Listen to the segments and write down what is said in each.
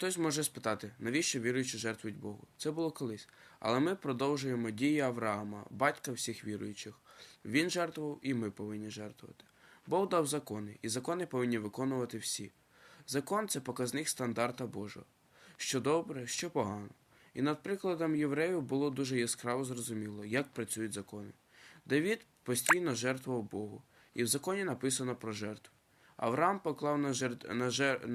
Хтось може спитати, навіщо віруючі жертвують Богу? Це було колись. Але ми продовжуємо дії Авраама, батька всіх віруючих. Він жертвував, і ми повинні жертвувати. Бог дав закони, і закони повинні виконувати всі. Закон це показник стандарта Божого, що добре, що погано. І над прикладом євреїв було дуже яскраво зрозуміло, як працюють закони. Давід постійно жертвував Богу, і в законі написано про жертву. Авраам поклав на,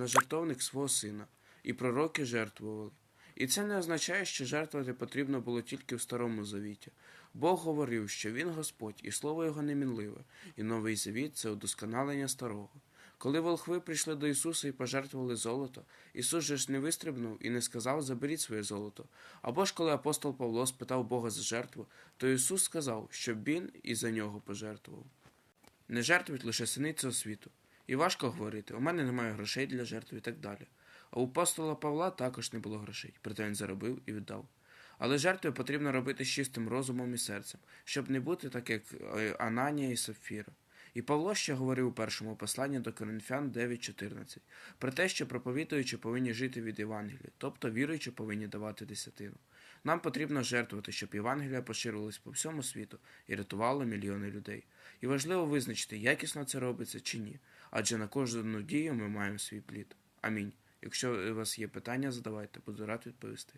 жертовник свого сина, і пророки жертвували. І це не означає, що жертвувати потрібно було тільки в Старому Завіті. Бог говорив, що Він Господь, і слово Його немінливе, і новий завіт це удосконалення старого. Коли волхви прийшли до Ісуса і пожертвували золото, Ісус же ж не вистрибнув і не сказав заберіть своє золото. Або ж коли апостол Павло спитав Бога за жертву, то Ісус сказав, щоб він і за нього пожертвував. Не жертвують лише сини цього світу. І важко говорити, у мене немає грошей для жертви і так далі. А у апостола Павла також не було грошей, проте він заробив і віддав. Але жертви потрібно робити з чистим розумом і серцем, щоб не бути так, як е, Ананія і Сапфіра. І Павло ще говорив у першому посланні до Коринфян 9.14 про те, що проповідуючи повинні жити від Євангелія, тобто віруючи повинні давати десятину. Нам потрібно жертвувати, щоб Євангелія поширилась по всьому світу і рятувало мільйони людей. І важливо визначити, якісно це робиться чи ні, адже на кожну дію ми маємо свій плід. Амінь. Якщо у вас є питання, задавайте, буду рад відповісти.